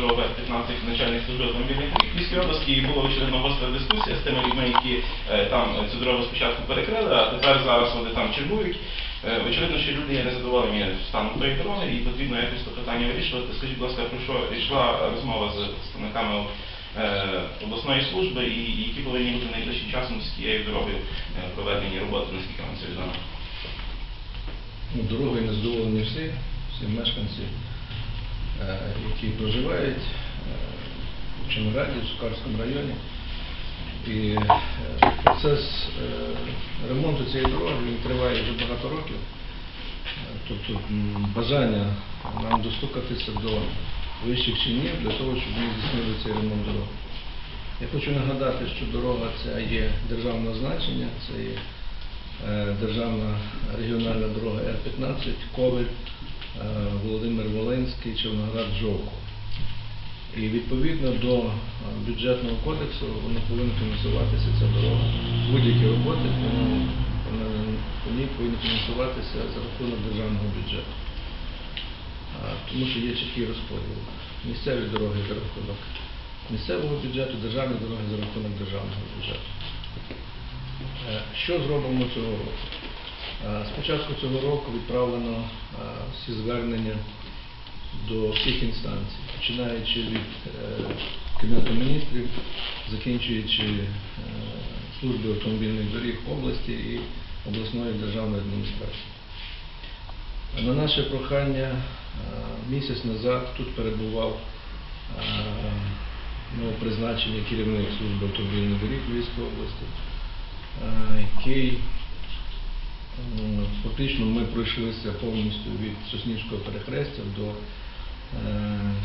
дорога 15 начальник служби автомобільних доріг в Львівській області і була очевидно гостра дискусія з тими людьми, які е, там цю дорогу спочатку перекрили, а тепер зараз вони там чергують. Е, Очевидно, що люди є незадоволені станом тої дороги і потрібно якось це питання вирішувати. Скажіть, будь ласка, про що йшла розмова з представниками е, обласної служби і які повинні бути найближчим часом з тією дорогою е, проведені роботи, наскільки вам це відомо? Ну, Дорогою не задоволені всі, всі мешканці, е, які проживають е, в Чемераді, в Сукарському районі. І е, процес е, ремонту цієї дороги він триває вже багато років. Е, Тобто бажання нам достукатися до вищих чинів для того, щоб ми здійснили цей ремонт дороги. Я хочу нагадати, що дорога це є державного значення, це є е, державна регіональна дорога Р-15, Ковель, е, Володимир Волинський, Червоноград, Жовко. І відповідно до е, бюджетного кодексу вона повинна фінансуватися ця дорога. Будь-які роботи по ній повинні фінансуватися за рахунок державного бюджету. Тому що є чіткий розподіл. Місцеві дороги за рахунок місцевого бюджету, державні дороги за рахунок державного бюджету. Е, Що зробимо цього року? Е, З початку цього року відправлено е, всі звернення до всіх інстанцій, починаючи від е, Кабінету міністрів, закінчуючи е, служби автомобільних доріг області і обласної державної адміністрації. На наше прохання е, місяць назад тут перебував е, новопризначений керівник служби автомобільних доріг Львівської області, е, який фактично ми пройшлися повністю від Соснівського перехрестя до е,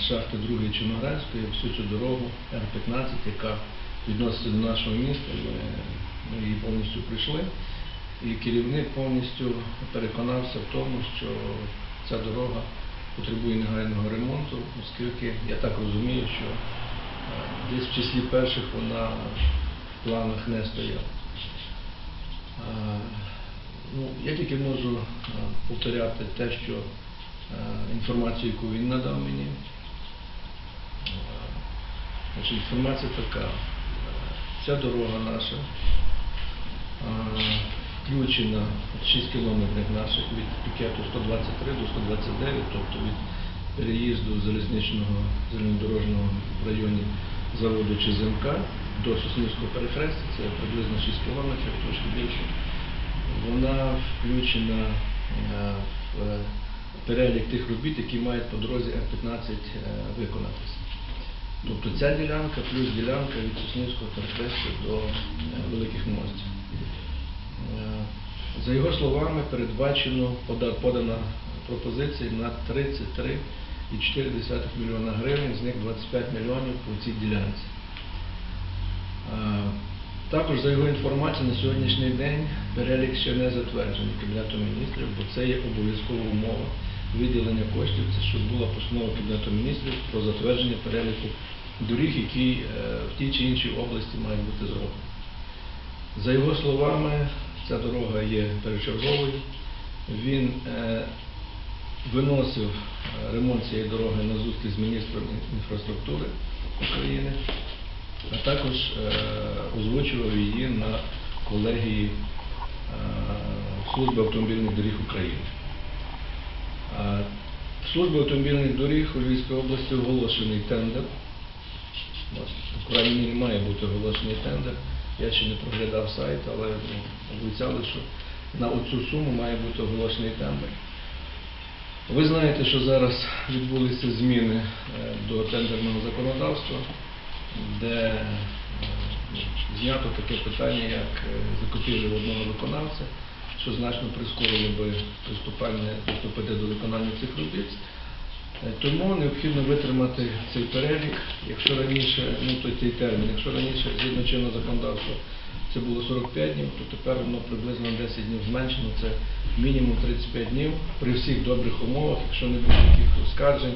шахти 2 Чорноградської, всю цю дорогу Р-15, яка відноситься до нашого міста, ми, ми її повністю пройшли. І керівник повністю переконався в тому, що ця дорога потребує негайного ремонту, оскільки я так розумію, що е, десь в числі перших вона в планах не стояла. Е, Ну, я тільки можу е, повторяти те, що е, інформацію, яку він надав мені. Е, Значить, інформація така. Ця дорога наша включена 6 кілометрів наших від пікету 123 до 129, тобто від переїзду залізничного залізнодорожнього в районі заводу ЧЗМК до Соснівського перехрестя, це приблизно 6 кілометрів, трошки більше. Вона включена е, в е, перелік тих робіт, які мають по дорозі Р-15 е, виконатися. Тобто ця ділянка плюс ділянка від Соснівського перехрестя до Великих мостів. За його словами, передбачено подана пропозиція на 33,4 мільйона гривень, з них 25 мільйонів по цій ділянці. Також за його інформацією на сьогоднішній день перелік ще не затверджений Кабінетом міністрів, бо це є обов'язкова умова виділення коштів, це щоб була постанова Кабінету міністрів про затвердження переліку доріг, які е, в тій чи іншій області мають бути зроблені. За його словами, ця дорога є перечерговою. Він е, виносив е, ремонт цієї дороги на зустріч з міністром інфраструктури України, а також е, озвучував її на колегії е, Служби автомобільних доріг України. Служба автомобільних доріг у Львівській області оголошений тендер. Крайній мірі має бути оголошений тендер. Я ще не проглядав сайт, але ну, обіцяли, що на оцю суму має бути оголошений тендер. Ви знаєте, що зараз відбулися зміни е, до тендерного законодавства, де е, знято таке питання, як е, закупівлі одного виконавця, що значно прискорило би приступити до виконання цих робіт. Е, Тому необхідно витримати цей перелік, якщо раніше, ну той цей термін, якщо раніше згідно чинного законодавства це було 45 днів, то тепер воно приблизно на 10 днів зменшено, це мінімум 35 днів при всіх добрих умовах, якщо не буде таких оскаржень,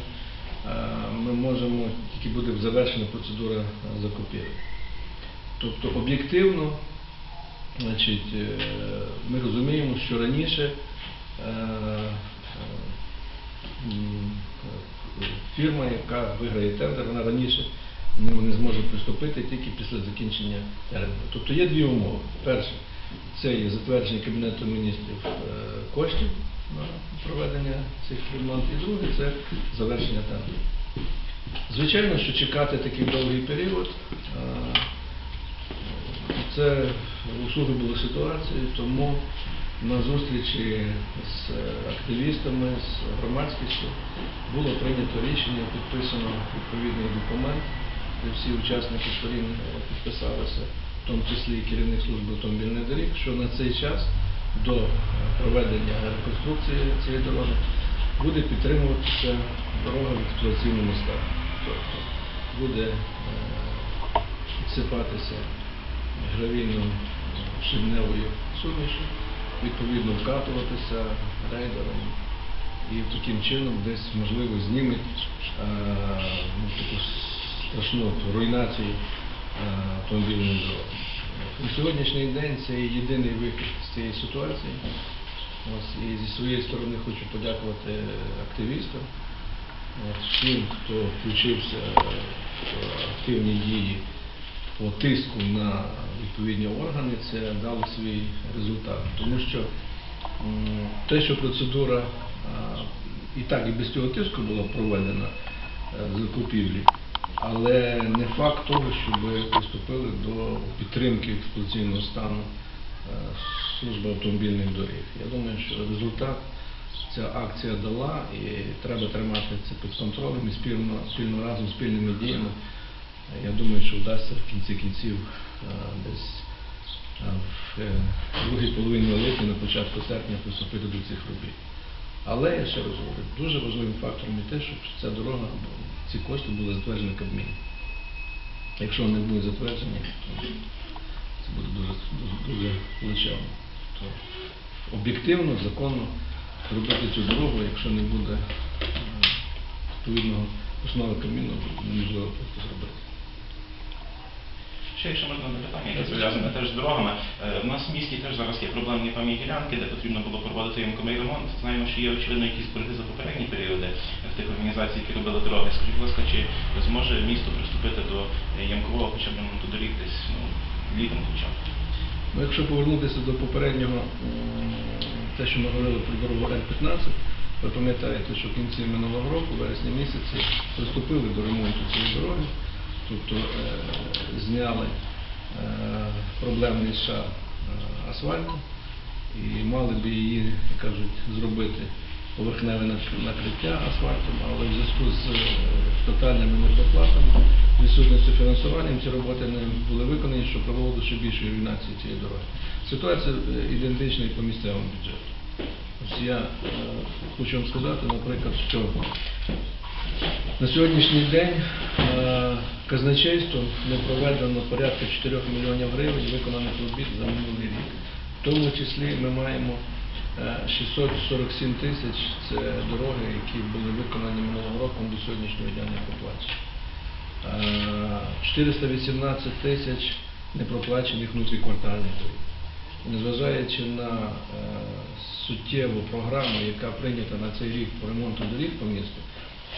ми можемо, тільки буде завершена процедура е, закупівлі. Тобто об'єктивно, е, ми розуміємо, що раніше е, е, е, фірма, яка виграє тендер, вона раніше не, зможе приступити тільки після закінчення терміну. Тобто є дві умови. Перше, це є затвердження Кабінету міністрів е, коштів на проведення цих ремонтів. І друге це завершення тендеру. Звичайно, що чекати такий довгий період. Це у суду були тому на зустрічі з активістами, з громадськістю було прийнято рішення, підписано відповідний документ, де всі учасники сторін підписалися, в тому числі і керівник служби автомобільних доріг, що на цей час до е, проведення реконструкції цієї дороги буде підтримуватися дорога в експлуатаційному стані. Тобто буде е, підсипатися гравійно-шибневою сумішю, відповідно вкатуватися рейдером і таким чином десь можливо зніметь е, ну, таку страшну руйнацію е, автомобільної дороги. На сьогоднішній день це єдиний вихід з цієї ситуації. Ось, і зі своєї сторони хочу подякувати активістам, всім, хто включився в активні дії по тиску на відповідні органи, це дало свій результат. Тому що те, що процедура і так і без цього тиску була проведена е, закупівлі, але не факт того, щоб приступили до підтримки експлуатаційного стану е, служби автомобільних доріг. Я думаю, що результат ця акція дала і треба тримати це під контролем і спільно, спільно разом спільними діями. Я думаю, що вдасться в кінці кінців е, десь е, в другій половині липня, на початку серпня приступити до цих робіт. Але я ще раз говорю, дуже важливим фактором є те, щоб ця дорога, ці кошти були затверджені Кабміном. Якщо вони будуть затверджені, то це буде дуже, дуже, дуже плечевно. То об'єктивно, законно робити цю дорогу, якщо не буде е, відповідного основи Кабміну, неможливо просто зробити. Ще якщо можна на питання, яке зв'язане теж з дорогами. Е, В нас в місті теж зараз є проблемні певні ділянки, де потрібно було проводити ямковий ремонт. Знаємо, що є очевидно якісь борги за попередні періоди в тих організацій, які робили дороги. Скажіть, будь ласка, чи зможе місто приступити до е, ямкового хоча б ремонту доріг десь ну, літом хоча б? Ну, якщо повернутися до попереднього, те, що ми говорили про дорогу Р-15, ви пам'ятаєте, що в кінці минулого року, вересні місяці, приступили до ремонту цієї дороги, тобто зняли е, проблемний шар е, асфальту і мали би її, як кажуть, зробити поверхневе накриття асфальтом, але в зв'язку з тотальними недоплатами, відсутністю фінансуванням ці роботи не були виконані, що привело до ще більшої руйнації цієї дороги. Ситуація ідентична і по місцевому бюджету. Ось я хочу вам сказати, наприклад, що на сьогоднішній день е, казначейством не проведено порядка 4 мільйонів гривень виконаних робіт за минулий рік. В тому числі ми маємо е, 647 тисяч це дороги, які були виконані минулого року до сьогоднішнього дня не проплачені. Е, 418 тисяч непроплачених внутріквартальних доріг. Незважаючи на е, суттєву програму, яка прийнята на цей рік по ремонту доріг по місту,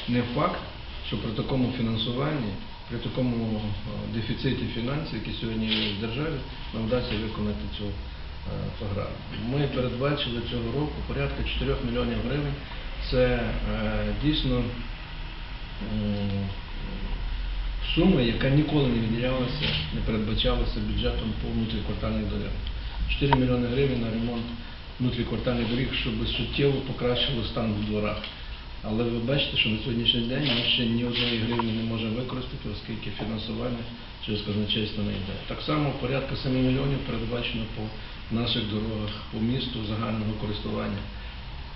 не факт, що при такому фінансуванні, при такому е, дефіциті фінансів, який сьогодні є в державі, нам вдасться виконати цю е, програму. Ми передбачили цього року порядка 4 мільйонів гривень. Це е, дійсно сума, яка ніколи не виділялася, не передбачалася бюджетом по внутріквартальних дорогах. 4 мільйони гривень на ремонт внутріквартальних доріг, щоб суттєво покращило стан в дворах. Але ви бачите, що на сьогоднішній день ми ще ні одної гривні не можемо використати, оскільки фінансування через казначейство не йде. Так само порядка 7 мільйонів передбачено по наших дорогах, по місту загального користування.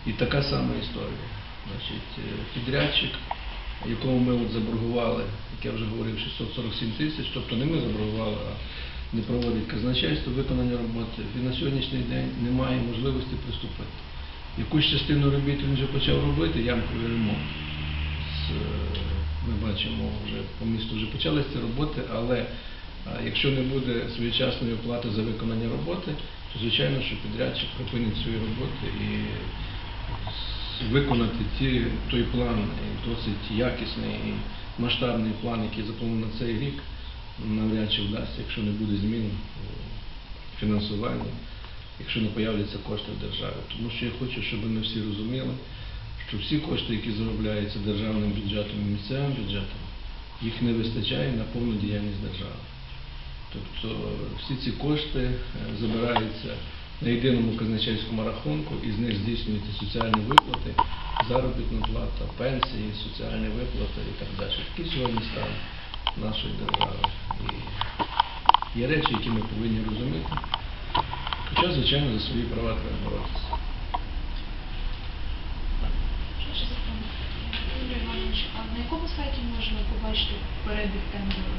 І така сама історія. Значить, е, підрядчик, якому ми от заборгували, як я вже говорив, 647 тисяч, тобто не ми заборгували, а не проводить казначейство виконання роботи. Він на сьогоднішній день не має можливості приступити. Якусь частину робіт він вже почав робити, ямковий ремонт. Е, Ми бачимо, вже по місту вже почалися ці роботи, але якщо не буде своєчасної оплати за виконання роботи, то звичайно, що підрядчик припинить свої роботи і виконати ті, той план, досить якісний і масштабний план, який запланований на цей рік, навряд чи вдасться, якщо не буде змін у фінансуванні, якщо не появляться кошти в державі. Тому що я хочу, щоб ми всі розуміли, що всі кошти, які заробляються державним бюджетом і місцевим бюджетом, їх не вистачає на повну діяльність держави. Тобто всі ці кошти е, забираються на єдиному казначейському рахунку, і з них здійснюються соціальні виплати, заробітна плата, пенсії, соціальні виплати і так далі. Такий сьогодні стан нашої держави. І є речі, які ми повинні розуміти. Хоча, звичайно, за свої права треба боротися. А на якому сайті можна побачити перебіг тендеру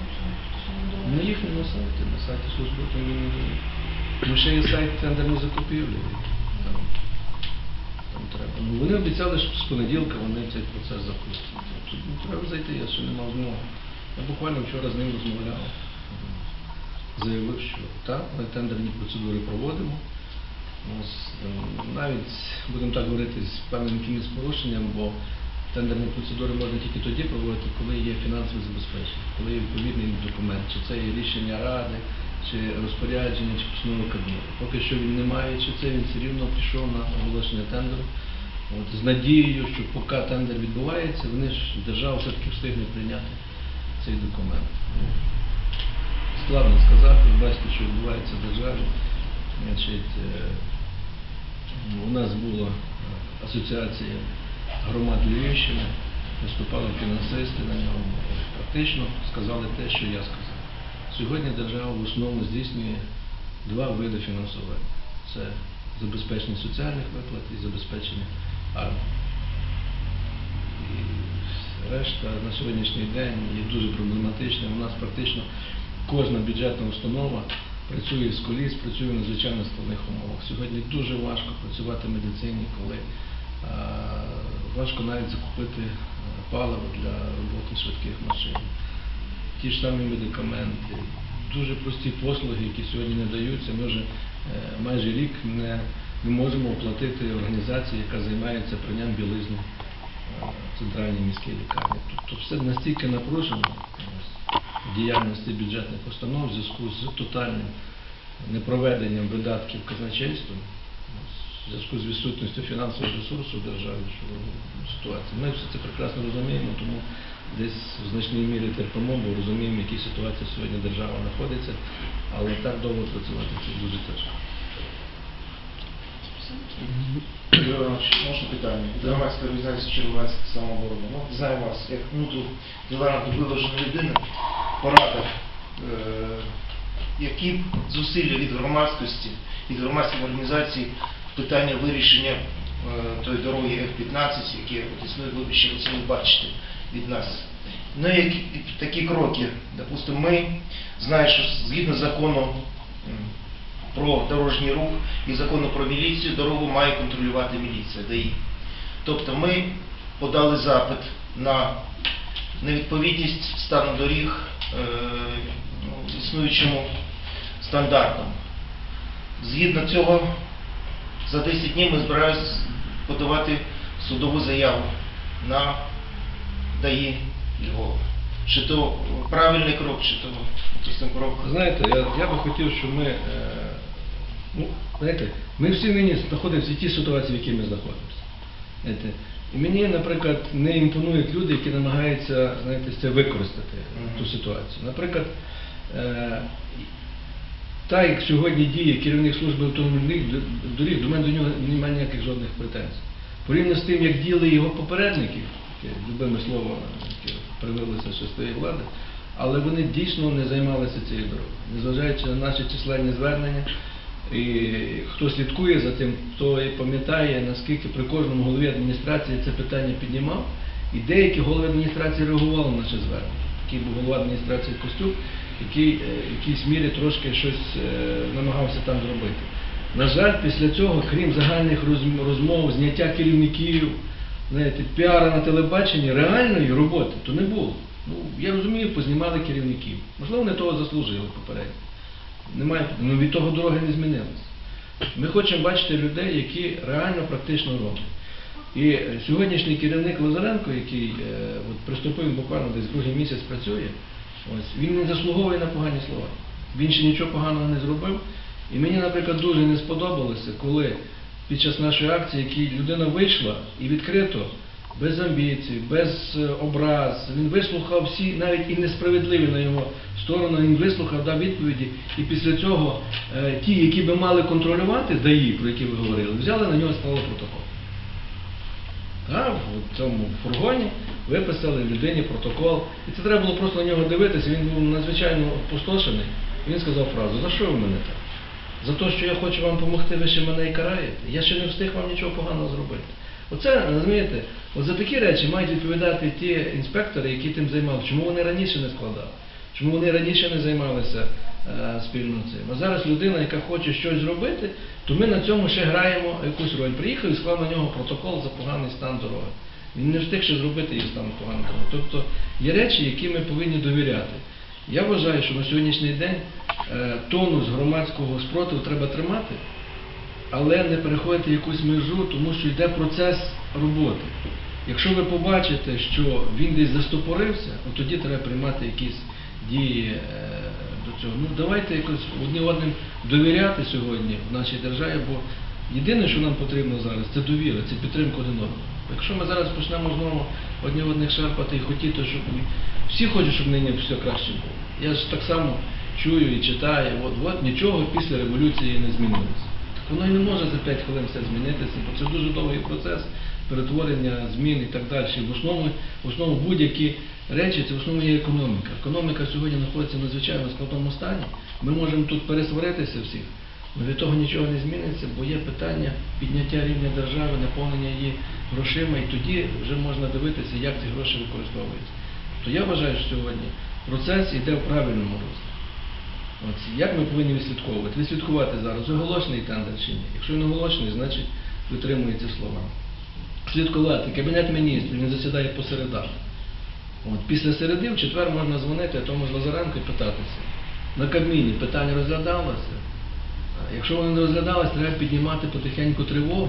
На їхньому сайті, на сайті служби Ну, ще є сайт тендерної закупівлі. Там, там треба. Ну, вони обіцяли, що з понеділка вони цей процес запустять. Тут ну, треба зайти, я ще не мав змоги. Я буквально вчора з ним розмовляв. Заявив, що так, ми тендерні процедури проводимо. Е, навіть, будемо так говорити, з певним якимось порушенням, бо тендерні процедури можна тільки тоді проводити, коли є фінансове забезпечення, коли є відповідний документ, чи це є рішення ради, чи розпорядження, чи постанова Кабміну. Поки що він не має, чи це він все рівно пішов на оголошення тендеру. От, з надією, що поки тендер відбувається, вони ж держава все-таки встигне прийняти цей документ. Ну, Складно сказати, бачите, що відбувається в державі. Е, у нас була е, асоціація громад Львівщини, виступали фінансисти на ньому. Практично сказали те, що я сказав. Сьогодні держава в основному здійснює два види фінансування. Це забезпечення соціальних виплат і забезпечення армії. І решта на сьогоднішній день є дуже проблематичним. У нас практично кожна бюджетна установа працює з коліс, працює в надзвичайно складних умовах. Сьогодні дуже важко працювати в медицині, коли а, важко навіть закупити паливо для роботи швидких машин. Ті ж самі медикаменти, дуже прості послуги, які сьогодні не даються. Ми вже е, майже рік не, не можемо оплатити організацію, яка займається пранням білизни е, в центральній міській лікарні. Тобто все настільки напружено діяльності бюджетних установ в зв'язку з тотальним непроведенням видатків казначейства, в зв'язку з відсутністю фінансового ресурсу в державі, що ситуація. Ми все це прекрасно розуміємо, тому десь в значній мірі терпимо, бо розуміємо, в якій ситуації сьогодні держава знаходиться, але так довго працювати це дуже тяжко. Можна питання? Від громадської організації Червонецька самооборона. Ну, знаю вас, як ну, тут ділана виважена людина, порада, е, які зусилля від громадськості, від громадських організацій питання вирішення е, тої дороги F-15, які існує, ви ще ви бачите від нас. Ну, які такі кроки, допустимо, ми знаємо, що згідно закону про дорожній рух і закону про міліцію дорогу має контролювати міліція ДАІ. Тобто ми подали запит на невідповідність стану доріг е, ну, існуючому стандартам. Згідно цього, за 10 днів ми збираємося подавати судову заяву на ДАІ Львова. Чи то правильний крок, чи то крок. Знаєте, я, я би хотів, щоб ми, е, ну, знаєте, ми всі нині знаходимося в тій ситуації, в якій ми знаходимося. Знаєте, і мені, наприклад, не імпонують люди, які намагаються, знаєте, це використати Мгм. ту ситуацію. Наприклад, е, так як сьогодні діє керівник служби автомобільних доріг, до мене до нього немає ніяких жодних претензій. Порівняно з тим, як діяли його попередники, таке любиме слово, привилося з тієї влади, але вони дійсно не займалися цією дорогою. Незважаючи на наші численні звернення, і хто слідкує за тим, хто пам'ятає, наскільки при кожному голові адміністрації це питання піднімав, і деякі голови адміністрації реагували на наше звернення. Такий був голова адміністрації Костюк, який е, в якійсь мірі трошки щось е, намагався там зробити. На жаль, після цього, крім загальних розмов, зняття керівників, знаєте, піара на телебаченні, реальної роботи то не було. Ну, я розумію, познімали керівників. Можливо, вони того заслужили попередньо. Немає, ну від того дороги не змінилися. Ми хочемо бачити людей, які реально практично роблять. І е, сьогоднішній керівник Лазаренко, який е, от приступив буквально десь другий місяць працює, ось, він не заслуговує на погані слова. Він ще нічого поганого не зробив. І мені, наприклад, дуже не сподобалося, коли під час нашої акції, які людина вийшла і відкрито, без амбіцій, без е, образ, він вислухав всі, навіть і несправедливі на його сторону, він вислухав, дав відповіді, і після цього е, ті, які би мали контролювати ДАІ, про які ви говорили, взяли на нього склали протокол. Так, в цьому фургоні виписали людині протокол. І це треба було просто на нього дивитися. Він був надзвичайно опустошений. І він сказав фразу, за що ви мене так? За те, що я хочу вам допомогти, ви ще мене і караєте. Я ще не встиг вам нічого поганого зробити. Оце, розумієте, от за такі речі мають відповідати ті інспектори, які тим займалися. Чому вони раніше не складали? Чому вони раніше не займалися е, спільно цим? А зараз людина, яка хоче щось зробити, то ми на цьому ще граємо якусь роль. Приїхав і склав на нього протокол за поганий стан дороги. Він не встиг ще зробити її стан поганий. Тобто є речі, які ми повинні довіряти. Я вважаю, що на сьогоднішній день е, тонус громадського спротиву треба тримати, але не переходити якусь межу, тому що йде процес роботи. Якщо ви побачите, що він десь застопорився, тоді треба приймати якісь дії е, до цього. Ну давайте якось одні одним довіряти сьогодні в нашій державі, бо єдине, що нам потрібно зараз, це довіра, це підтримка один одного. Якщо ми зараз почнемо знову одні одних шарпати і хотіти, щоб всі хочуть, щоб нині все краще було. Я ж так само чую і читаю, от от нічого після революції не змінилося. Воно і не може за 5 хвилин все змінитися, бо це дуже довгий процес перетворення, змін і так далі. В основному, в основному будь-які речі це в основному є економіка. Економіка сьогодні знаходиться в надзвичайно складному стані. Ми можемо тут пересваритися всіх, але від того нічого не зміниться, бо є питання підняття рівня держави, наповнення її грошима, і тоді вже можна дивитися, як ці гроші використовуються. То я вважаю, що сьогодні процес йде в правильному руслі. От, як ми повинні відслідковувати? Відслідкувати зараз, оголошений тендер чи ні. Якщо він оголошений, значить витримується слова. Слідкувати. Кабінет міністрів, він засідає по середах. От, після середи в четвер можна дзвонити тому ж Лазаренко і питатися. На Кабміні питання розглядалося. Якщо воно не розглядалося, треба піднімати потихеньку тривогу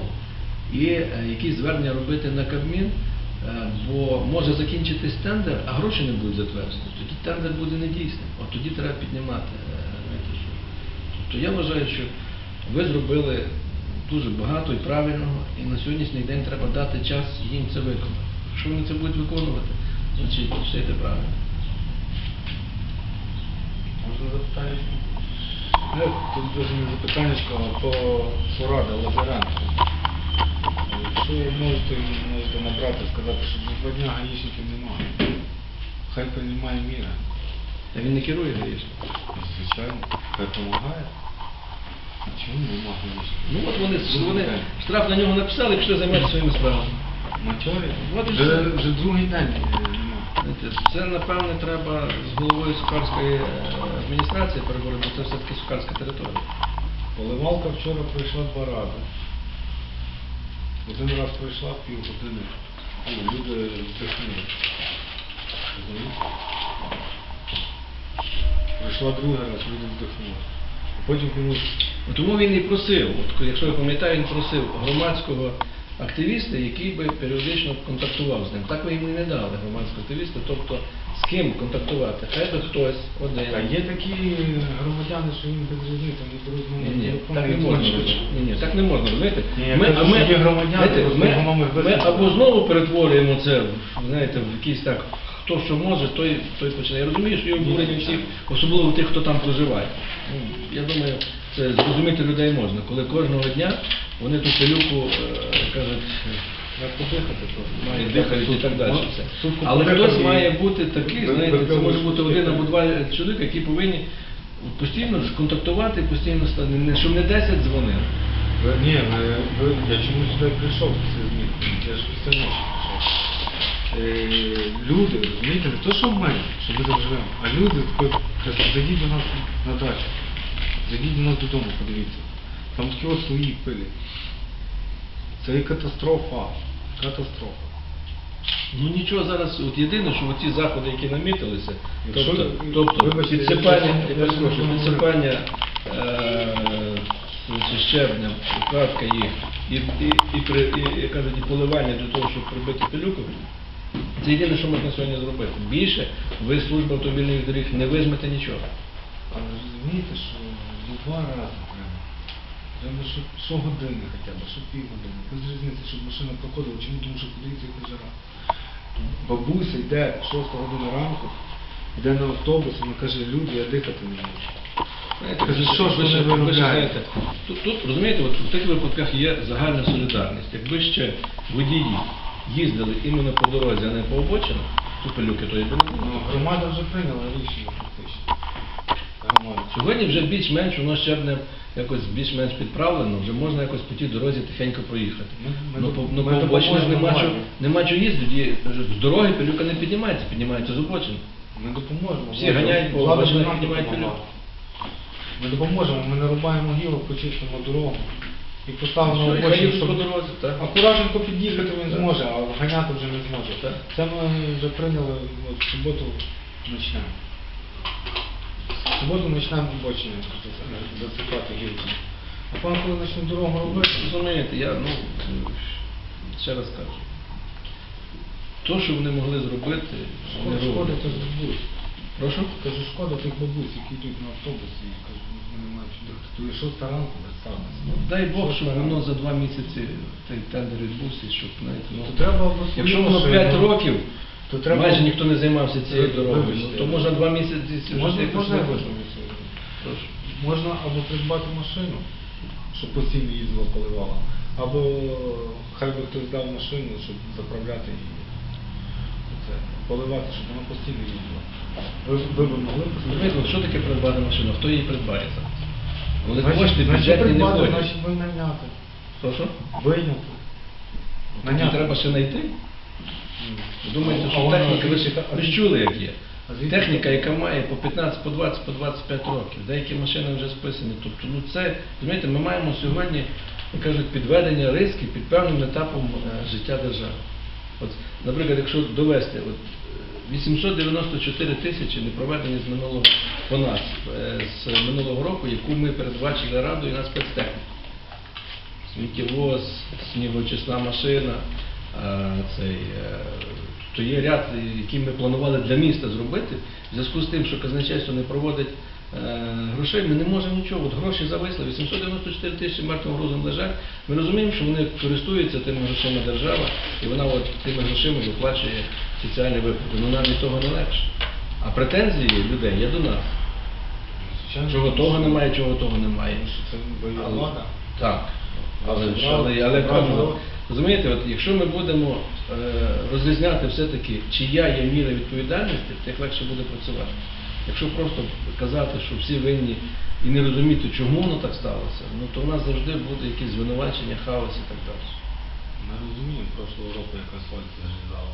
і е, якісь звернення робити на Кабмін, е, бо може закінчитись тендер, а гроші не будуть затверджені. Тоді тендер буде недійсним. От тоді треба піднімати. Що. Тобто я вважаю, що ви зробили дуже багато і правильного, і на сьогоднішній день треба дати час їм це виконати. Якщо вони це будуть виконувати, значить все йде правильно. Можна запитання? Е, Тут дуже не запитання, а по порада Лазаренко. Якщо ви можете, можете набрати, сказати, що два дня гаїшників немає. Хай приймає міри. Та він не керує гаїшником. Звичайно, допомагає. Чому нема гаїшників? Ну от вони, вони штраф на нього написали пішли займатися своїми справами. Матьорі? От і Вже, все. вже другий день е. Знаєте, Це, напевне, треба з головою Сукарської е, адміністрації переговорити, бо це все-таки Сукарська територія. Поливалка вчора пройшла два рази. Один раз пройшла півгодини. Ну, люди вдихнули. Розумієте? Пройшла другий раз, люди вдихнули. Потім комусь Ну, Тому він і просив, от, якщо ви пам'ятаєте, він просив громадського активіста, який би періодично контактував з ним. Так ви йому і не дали громадського активіста, тобто з ким контактувати. Хай би хтось один. Та є такі громадяни, що їм без різниці, вони беруть Ні, ні, так не можна. дзвонять. Ні, ні, так не можна? Ні, я кажу, що є громадяни, знаєте, ми, ми або знову перетворюємо це, знаєте, в якийсь так, хто що може, той, той починає. Я розумію, що є обурення всіх, особливо тих, хто там проживає. Ну, я думаю, це зрозуміти людей можна, коли кожного дня вони ту пилюку, е, кажуть, як подихати, то мають дихають і так далі. Все. Але хтось має бути такий, знаєте, це може бути один або два чоловіка, які повинні постійно ж контактувати, постійно ста- не щоб не 10 дзвонили. Ні, ви, ви, я чомусь сюди прийшов після змін. Я ж після ночі прийшов. Е, люди, розумієте, не то, що ми, що ми тут живемо, а люди кажуть, зайдіть до нас на дачу, зайдіть до нас додому, подивіться. Там такі от свої пилі. Це і катастрофа. Катастрофа. Ну нічого зараз, от єдине, що оці заходи, які намітилися, Якщо- тобто, тобто вибачте, підсипання, я- я я- перепрошую, підсипання е, чи щебня, укладка їх і, і, і, при, і, як кажуть, і поливання для того, щоб прибити пилюку, це єдине, що можна сьогодні зробити. Більше ви служба автомобільних доріг не візьмете нічого. Але розумієте, що ну, два рази треба. Треба, щоб щогодини хоча б, щоб півгодини. Без різниці, щоб машина проходила. Чому? Тому що подивіться, яка жара. Бабуся йде 6 години ранку, йде на автобус, вона каже, люди, я дихати не можу. Знаєте, що ж ви ще- не ви виробляєте? знаєте, Тут, тут, розумієте, от в тих випадках є загальна солідарність. Якби ще водії їздили іменно по дорозі, а не по обочинах, то пилюки то би Ну, громада вже прийняла рішення фактично. Громада. Сьогодні вже більш-менш воно ще б не якось більш-менш підправлено, вже можна якось по тій дорозі тихенько проїхати. Ми- ми Ну, по, ну, ми по обочинах допоможемо нема владі. нема чого їздити. і З дороги пилюка не піднімається, піднімається з обочини. Ми допоможемо. Всі Влада- ганяють по влада обочинах, нам піднімають допомагає. Ми допоможемо, ми нарубаємо гілок, почистимо дорогу і поставимо Що, і обочину, щоб акуратненько під'їхати він зможе, а ганяти вже не зможе. Так. Це ми вже прийняли, от, в суботу почнемо. В суботу почнемо обочини засипати гілки. А потім, коли почнемо дорогу робити, Розумієте, я ну ще раз кажу. То, що вони могли зробити, вони шкода роблять. тих бабусь. Прошу? Кажу, шкода тих бабусь, які йдуть на автобусі і кажуть, То шоста ранку. Ну, дай Бог, щоб воно за два місяці той тендер відбувся, щоб знаєте, ну, То треба або якщо воно машину, 5 років, то треба- майже ніхто не займався цією Ви- дорогою, то можна два місяці вже Можна, можна, можна або придбати машину, щоб постійно їздила, поливала, або хай би хтось дав машину, щоб заправляти її. Поливати, щоб вона постійно їздила. Ви, ви б могли б Розумієте, що таке придбати машину? Хто її придбає Вони Значить- кошти значить, бюджетні не придбати, входять. Значить, ви найняти. Прошу? Вийняти. Тоді треба ще знайти. Думаєте, А що техніка, ви ж, ви ж чули, як є. А звідки? Техніка, яка має по 15, по 20, по 25 років. Деякі машини вже списані. Тобто, ну це, розумієте, ми маємо сьогодні, як кажуть, підведення рисків під певним етапом е, життя держави. От, наприклад, якщо довести, от, 894 тисячі не проведені з минулого по нас, е, з минулого року, яку ми передбачили радою на спецтехніку сміттєвоз, снігочисна машина, е, цей, е, то є ряд, який ми планували для міста зробити. В зв'язку з тим, що казначейство не проводить грошей, ми не можемо нічого. От гроші зависли, 894 тисячі мертвим грузом лежать. Ми розуміємо, що вони користуються тими грошима держава, і вона от тими грошима виплачує соціальні виплати. Ну нам від того не легше. А претензії людей є до нас. Чого того немає, чого того немає. це бойова. Так. Але, але, але кажу, розумієте, от якщо ми будемо е, розрізняти все-таки, чия є міра відповідальності, тих легше буде працювати. Якщо просто казати, що всі винні і не розуміти, чому воно так сталося, ну то в нас завжди буде якісь звинувачення, хаос і так далі. Ми розуміємо прошлого року, як асфальт зрізали.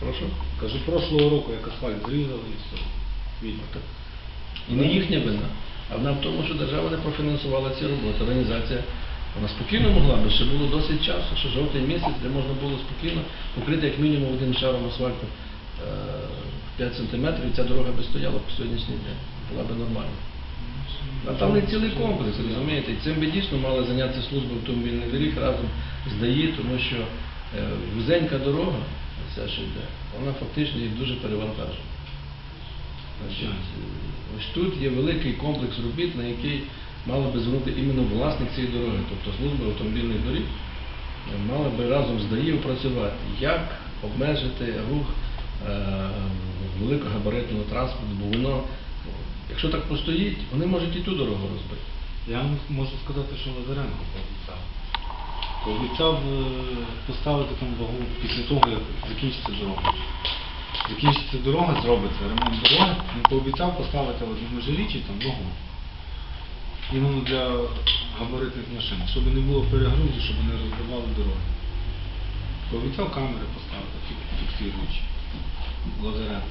Прошу. Кажу, прошлого року, як асфальт зрізали і все. Відьма. І не їхня вина. А вона в тому, що держава не профінансувала ці роботи. Організація вона спокійно могла би, ще було досить часу, що жовтий місяць, де можна було спокійно покрити як мінімум одним шаром асфальту е, 5 сантиметрів, і ця дорога би стояла по сьогоднішній день. Була би нормальна. А там не цілий комплекс, розумієте? Цим би дійсно мала зайнятися служба автомобільних доріг разом з ДАІ, тому що е, вузенька дорога, ця що йде, вона фактично їх дуже перевантажує. Значить, ось тут є великий комплекс робіт, на який мали би звернути іменно власник цієї дороги, тобто служба автомобільних доріг, е, мала би разом з ДАІ опрацювати, як обмежити рух великогабаритного транспорту, бо воно, якщо так постоїть, вони можуть і ту дорогу розбити. Я вам можу сказати, що Лазаренко пообіцяв. Пообіцяв е, поставити там вагу після того, як закінчиться дорога. Закінчиться дорога, зробиться ремонт дороги, він пообіцяв поставити на межиріччі там вагу. Іменно для габаритних машин, щоб не було перегрузу, щоб не розбивали дороги. Пообіцяв камери поставити, фік- фіксуючі. Лазаренко.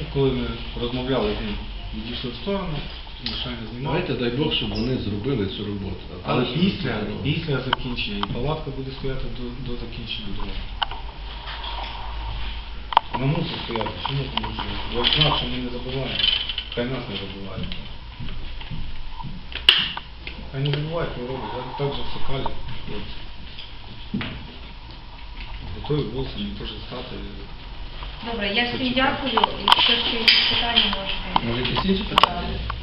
Ну, Коли ми розмовляли з ним, відійшли в сторону, машини знімали. Давайте дай Бог, щоб вони зробили цю роботу. Але щоб після, дорогу. після закінчення, і палатка буде стояти до, до закінчення дороги. Вона мусить стояти, чому тому що знак, що ми не забуваємо. Хай нас не забувають. Хай не забувають, хто робить, так же в Сокалі. От. Готові були собі теж стати. Добре, я всім дякую. Якщо ще якісь питання можете. Може, якісь інші питання?